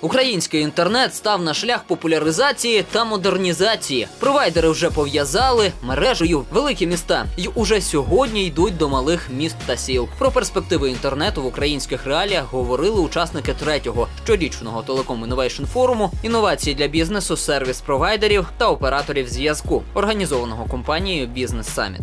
Український інтернет став на шлях популяризації та модернізації. Провайдери вже пов'язали мережею великі міста і уже сьогодні йдуть до малих міст та сіл. Про перспективи інтернету в українських реаліях говорили учасники третього щорічного Telecom Innovation форуму інновації для бізнесу, сервіс провайдерів та операторів зв'язку, організованого компанією Бізнес Саміт.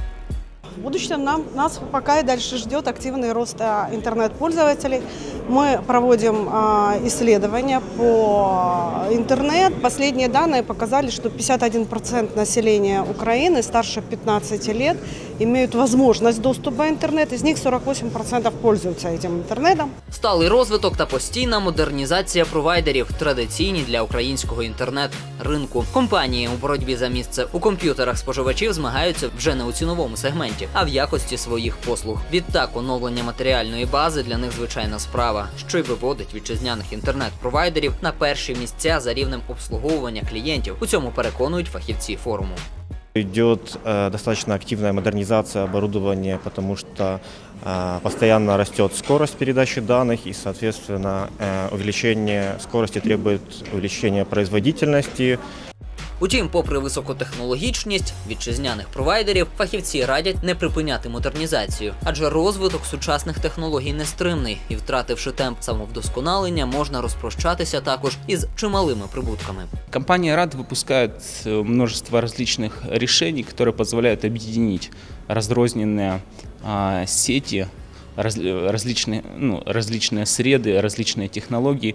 В будущем нам, нас пока и дальше ждет активный рост интернет-пользователей. Мы проводим а, исследования по интернет. Последние данные показали, что 51% населения Украины старше 15 лет имеют возможность доступа в интернет. Из них 48% пользуются этим интернетом. Сталий розвиток та постійна модернізація провайдерів традиційні для українського інтернет-ринку. Компанії у боротьбі за місце у комп'ютерах споживачів змагаються вже не у ціновому сегменті, а в якості своїх послуг. Відтак, оновлення матеріальної бази для них звичайна справа, що й виводить вітчизняних інтернет-провайдерів на перші місця за рівнем обслуговування клієнтів. У цьому переконують фахівці форуму. Идет э, достаточно активная модернизация оборудования, потому что э, постоянно растет скорость передачи данных и, соответственно, э, увеличение скорости требует увеличения производительности, Утім, попри високотехнологічність вітчизняних провайдерів, фахівці радять не припиняти модернізацію, адже розвиток сучасних технологій нестримний, і втративши темп самовдосконалення, можна розпрощатися також із чималими прибутками. Компания RAD выпускает э, множество различных решений, которые позволяют объединить разрозненные а, сети, раз- различные, ну, различные среды, различные технологии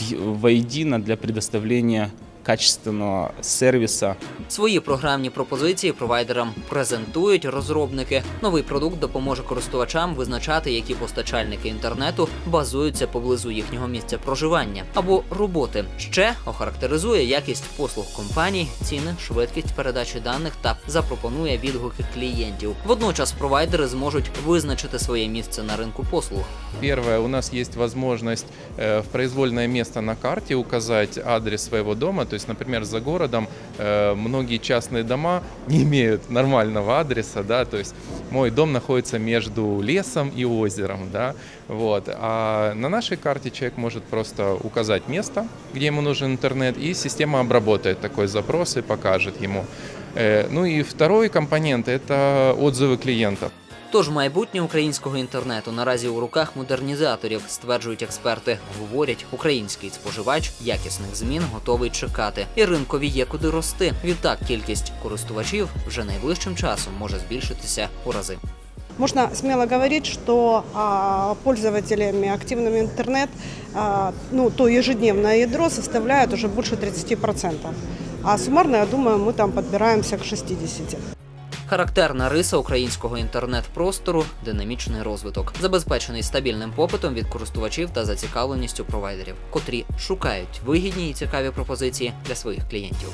в- воедино для предоставления качественного сервиса Свої програмні пропозиції провайдерам презентують розробники. Новий продукт допоможе користувачам визначати, які постачальники інтернету базуються поблизу їхнього місця проживання або роботи. Ще охарактеризує якість послуг компаній, ціни, швидкість передачі даних та запропонує відгуки клієнтів. Водночас провайдери зможуть визначити своє місце на ринку послуг. Первое, у нас есть возможность э, в произвольное место на карте указать адрес своего дома. То есть, например, за городом э, многие частные дома не имеют нормального адреса, да, то есть мой дом находится между лесом и озером, да, вот. А на нашей карте человек может просто указать место, где ему нужен интернет, и система обработает такой запрос и покажет ему. Э, Ну и второй компонент – это отзывы клиентов. Тож майбутнє українського інтернету наразі у руках модернізаторів, стверджують експерти. Говорять, український споживач якісних змін готовий чекати, і ринкові є куди рости. Відтак кількість користувачів вже найближчим часом може збільшитися у рази. Можно смело говорить, что а, пользователями активным интернет, а, ну, то ежедневное ядро составляет уже больше 30%. А суммарно, я думаю, мы там подбираемся к 60%. Характерна риса українського інтернет-простору динамічний розвиток, забезпечений стабільним попитом від користувачів та зацікавленістю провайдерів, котрі шукають вигідні і цікаві пропозиції для своїх клієнтів.